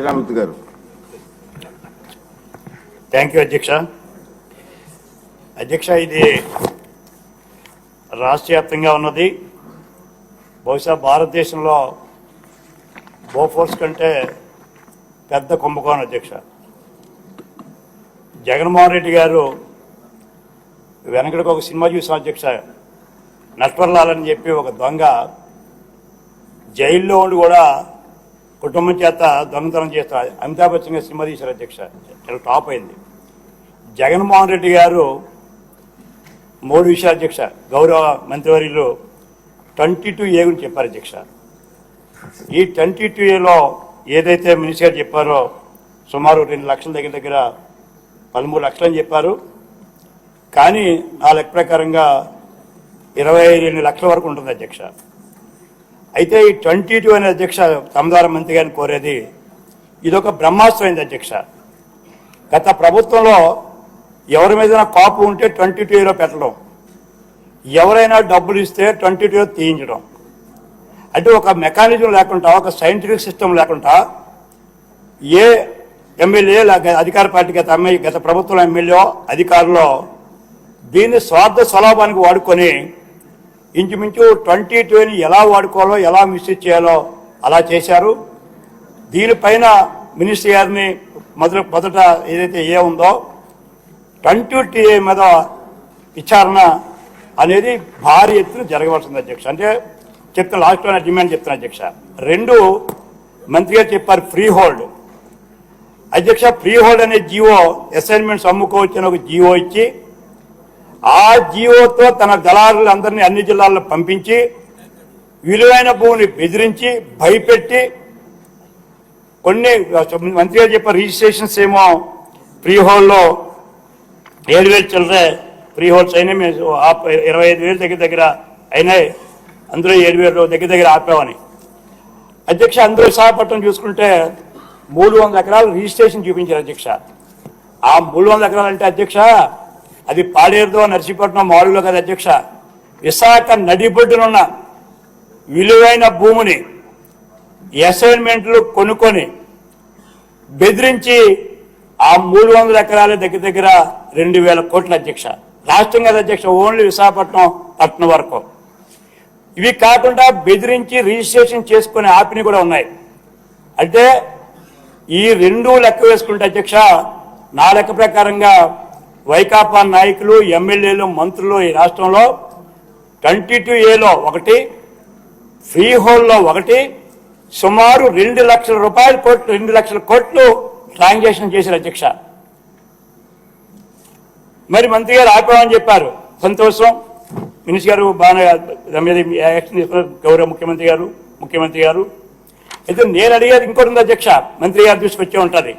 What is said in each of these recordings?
శ్రీరామూర్తి గారు. Thank you అధ్యక్ష. అధ్యక్ష ఇది రాష్ట్ర వ్యాప్తంగా ఉన్నది. బహుశా భారతదేశంలో బోఫోర్స్ కంటే పెద్ద కుంభకోణం అధ్యక్ష. జగన్మోహన్ రెడ్డి గారు వెనకడికి ఒక సినిమా చూసాం అధ్యక్ష. నట్వర్లాల్ అని చెప్పి ఒక దొంగ జైల్లో ఉండి కూడా కుటుంబం చేత దొంగతనం చేస్తారు అమితాబ్ బచ్చన్ గారు సినిమా తీశారు అధ్యక్ష. చాలా టాప్ అయింది. జగన్మోహన్ రెడ్డి గారు మూడు విషయాలు అధ్యక్ష. గౌరవ మంత్రివర్యులు ట్వంటీ టూ ఏ గురించి చెప్పారు అధ్యక్ష. ఈ ట్వంటీ టూ ఏలో ఏదైతే మినిస్టర్ గారు చెప్పారో సుమారు రెండు లక్షల దగ్గర దగ్గర పదమూడు లక్షలు అని చెప్పారు. కానీ ఆ లెక్క ప్రకారంగా ఇరవై రెండు లక్షల వరకు ఉంటుంది అధ్యక్ష. అయితే ఈ ట్వంటీ టూ అనే అధ్యక్ష తమదార మంత్రి గారిని కోరేది ఇదొక బ్రహ్మాస్త్రం అధ్యక్ష. గత ప్రభుత్వంలో ఎవరి మీద కాపు ఉంటే ట్వంటీ టూలో పెట్టడం ఎవరైనా డబ్బులు ఇస్తే ట్వంటీ టూలో తీయించడం. అంటే ఒక మెకానిజం లేకుండా ఒక సైంటిఫిక్ సిస్టమ్ లేకుండా ఏ ఎమ్మెల్యే అధికార పార్టీ గత గత ప్రభుత్వంలో ఎమ్మెల్యే అధికారులు దీన్ని స్వార్థ స్వలాభానికి వాడుకొని ఇంచుమించు ట్వంటీ ట్వంటీ ఎలా వాడుకోవాలో ఎలా మిస్యూజ్ చేయాలో అలా చేశారు. దీనిపైన మినిస్టర్ గారిని మొదట మొదట ఏదైతే ఏ ఉందో ట్వంటీ టీఏ మీద విచారణ అనేది భారీ ఎత్తున జరగవలసింది అధ్యక్ష. అంటే చెప్తున్న లాస్ట్ డిమాండ్ చెప్తున్నా అధ్యక్ష. రెండు మంత్రి గారు చెప్పారు ఫ్రీ హోల్డ్. అధ్యక్ష ఫ్రీ హోల్డ్ అనే జియో అసైన్మెంట్స్ అమ్ముకోవచ్చని ఒక జియో ఇచ్చి ఆ జీవోతో తన దళారులందరినీ అన్ని జిల్లాల్లో పంపించి విలువైన భూమిని బెదిరించి భయపెట్టి కొన్ని మంత్రి గారు చెప్పిన రిజిస్ట్రేషన్స్ ఏమో ఫ్రీ ఏడు వేలు చిల్లరే ఫ్రీ అయినా మేము ఇరవై ఐదు వేలు దగ్గర దగ్గర అయినాయి. అందులో ఏడు వేలు దగ్గర దగ్గర ఆపామని. అధ్యక్ష అందరూ విశాఖపట్నం చూసుకుంటే మూడు వందల ఎకరాలు రిజిస్ట్రేషన్ చూపించారు అధ్యక్ష. ఆ మూడు వందల ఎకరాలు అంటే అధ్యక్ష అది పాడేరుదో నర్సీపట్నం మాడులో కదా అధ్యక్ష. విశాఖ నడిబొడ్డునున్న విలువైన భూమిని అసైన్మెంట్లు కొనుక్కొని బెదిరించి ఆ మూడు వందల ఎకరాల దగ్గర దగ్గర రెండు వేల కోట్ల అధ్యక్ష. రాష్ట్రం కదా అధ్యక్ష ఓన్లీ విశాఖపట్నం పట్టణం వరకు. ఇవి కాకుండా బెదిరించి రిజిస్ట్రేషన్ చేసుకునే ఆపిని కూడా ఉన్నాయి. అంటే ఈ రెండు లెక్క వేసుకుంటే అధ్యక్ష నా లెక్క ప్రకారంగా వైకాపా నాయకులు ఎమ్మెల్యేలు మంత్రులు ఈ రాష్ట్రంలో ట్వంటీ టూ ఏలో ఒకటి ఫ్రీ హోల్లో ఒకటి సుమారు రెండు లక్షల రూపాయల కోట్లు రెండు లక్షల కోట్లు ట్రాన్సాక్షన్ చేశారు అధ్యక్ష. మరి మంత్రి గారు ఆపామని చెప్పారు. సంతోషం. మినిస్టర్ గారు బాగా యాక్షన్ తీసుకున్నారు? గౌరవ ముఖ్యమంత్రి గారు ముఖ్యమంత్రి గారు. అయితే నేను అడిగేది ఇంకోటి ఉంది అధ్యక్ష. మంత్రి గారు తీసుకొచ్చే ఉంటుంది.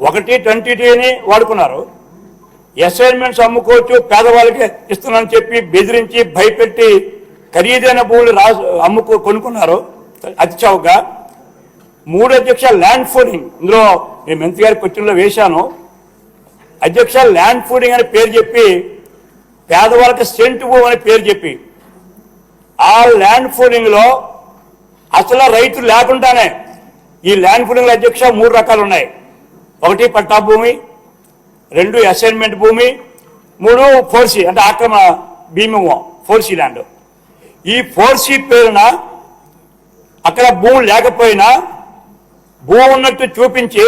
ఒకటి ట్వంటీ టూని వాడుకున్నారు. అసైన్మెంట్స్ అమ్ముకోవచ్చు పేదవాళ్ళకి ఇస్తున్నానని చెప్పి బెదిరించి భయపెట్టి ఖరీదైన భూములు రా అమ్ముకో కొనుక్కున్నారు. అతి చౌకగా. మూడు అధ్యక్ష ల్యాండ్ ఫోడింగ్ ఇందులో నేను మంత్రి గారి క్వశ్చన్లో వేశాను. అధ్యక్ష ల్యాండ్ ఫోడింగ్ అని పేరు చెప్పి పేదవాళ్ళకి సెంటు భూమి అని పేరు చెప్పి. ఆ ల్యాండ్ ఫోడింగ్లో అసలు రైతు లేకుండానే ఈ ల్యాండ్ ఫోడింగ్ అధ్యక్ష మూడు రకాలు ఉన్నాయి ఒకటి పట్టా భూమి రెండు అసైన్మెంట్ భూమి మూడు ఫోర్సీ అంటే ఆక్రమ భీమము ఫోర్సీ ల్యాండ్ ఈ ఫోర్సీ పేరున అక్కడ భూమి లేకపోయినా భూమి ఉన్నట్టు చూపించి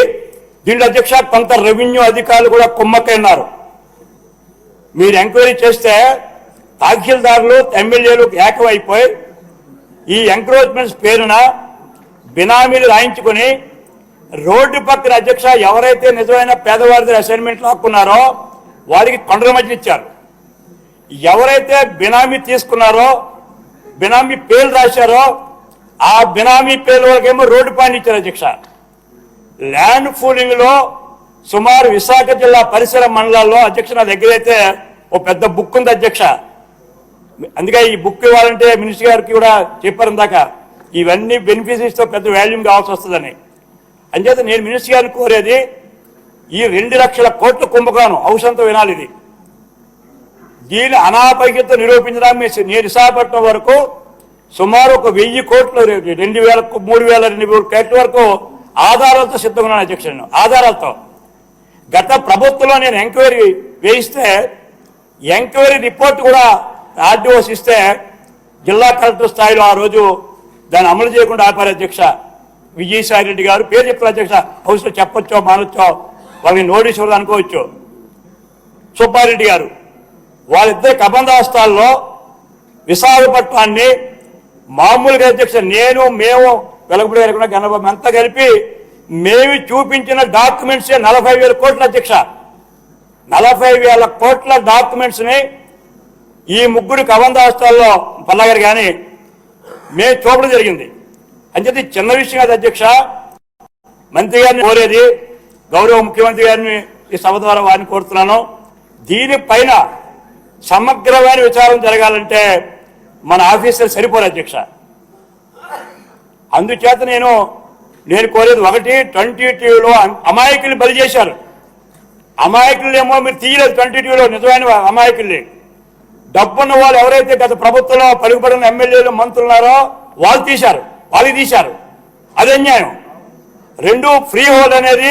దీంట్లో అధ్యక్ష కొంత రెవెన్యూ అధికారులు కూడా కుమ్మకైనారు మీరు ఎంక్వైరీ చేస్తే తహసీల్దారులు ఎమ్మెల్యేలు ఏకమైపోయి ఈ ఎంక్రోచ్మెంట్స్ పేరున బినామీలు రాయించుకొని రోడ్డు పక్కన అధ్యక్ష ఎవరైతే నిజమైన పేదవారి అసైన్మెంట్ లాక్కున్నారో వారికి కొండల మధ్య ఇచ్చారు. ఎవరైతే బినామీ తీసుకున్నారో బినామీ పేర్లు రాశారో ఆ బినామీ పేర్ల వరకేమో రోడ్డు పాయింట్ ఇచ్చారు అధ్యక్ష. ల్యాండ్ పూలింగ్లో సుమారు విశాఖ జిల్లా పరిసర మండలాల్లో అధ్యక్ష నా దగ్గర అయితే ఓ పెద్ద బుక్ ఉంది అధ్యక్ష. అందుకే ఈ బుక్ ఇవ్వాలంటే మినిస్టర్ గారికి కూడా చెప్పారు ఇందాక. ఇవన్నీ బెనిఫిషరీస్తో పెద్ద వాల్యూమ్ కావాల్సి వస్తుందని. అంచేత నేను మినిస్టర్ గారిని కోరేది ఈ రెండు లక్షల కోట్ల కుంభకోణం అవసరంతో వినాలి ఇది. దీని అనాపైక్యత నిరూపించడానికి మీ- నేను విశాఖపట్నం వరకు సుమారు ఒక వెయ్యి కోట్లు రెండు వేల మూడు వేల రెండు వేల కోట్ల వరకు ఆధారాలతో సిద్ధంగా ఉన్నాను అధ్యక్ష ఆధారాలతో. గత ప్రభుత్వంలో నేను ఎంక్వైరీ వేయిస్తే ఎంక్వైరీ రిపోర్ట్ కూడా ఆర్డీఓస్ ఇస్తే జిల్లా కలెక్టర్ స్థాయిలో ఆ రోజు దాన్ని అమలు చేయకుండా ఆపారు అధ్యక్ష. విజయసాయి రెడ్డి గారు పేరు చెప్తారు అధ్యక్ష హౌస్లో చెప్పొచ్చో మానొచ్చో వాళ్ళని నోటీస్ అనుకోవచ్చు. సుబ్బారెడ్డి గారు వాళ్ళిద్దరు కబంధాస్తాల్లో విశాఖపట్నాన్ని మామూలుగా అధ్యక్ష నేను మేము వెలగపడి గారు గణబాబు అంతా కలిపి మేము చూపించిన డాక్యుమెంట్సే నలభై వేల కోట్ల అధ్యక్ష. నలభై వేల కోట్ల డాక్యుమెంట్స్ని ఈ ముగ్గురు కబంధాస్తాల్లో పల్లగారు కానీ మేము చూపడం జరిగింది. అంచేది చిన్న విషయం కాదు అధ్యక్ష మంత్రి గారిని కోరేది గౌరవ ముఖ్యమంత్రి గారిని ఈ సభ ద్వారా వారిని కోరుతున్నాను. దీనిపైన సమగ్రమైన విచారం జరగాలంటే మన ఆఫీసర్ సరిపోరు అధ్యక్ష. అందుచేత నేను నేను కోరేది ఒకటి ట్వంటీ టూలో అమాయకులు బలి చేశారు. అమాయకులేమో మీరు తీయలేదు ట్వంటీ టూలో నిజమైన అమాయకుల్ని. డబ్బున్న వాళ్ళు ఎవరైతే గత ప్రభుత్వంలో పలుకుబడిన ఎమ్మెల్యేలు మంత్రులు ఉన్నారో వాళ్ళు తీశారు. వాళ్ళు తీశారు. అది అన్యాయం. రెండు ఫ్రీ హోల్డ్ అనేది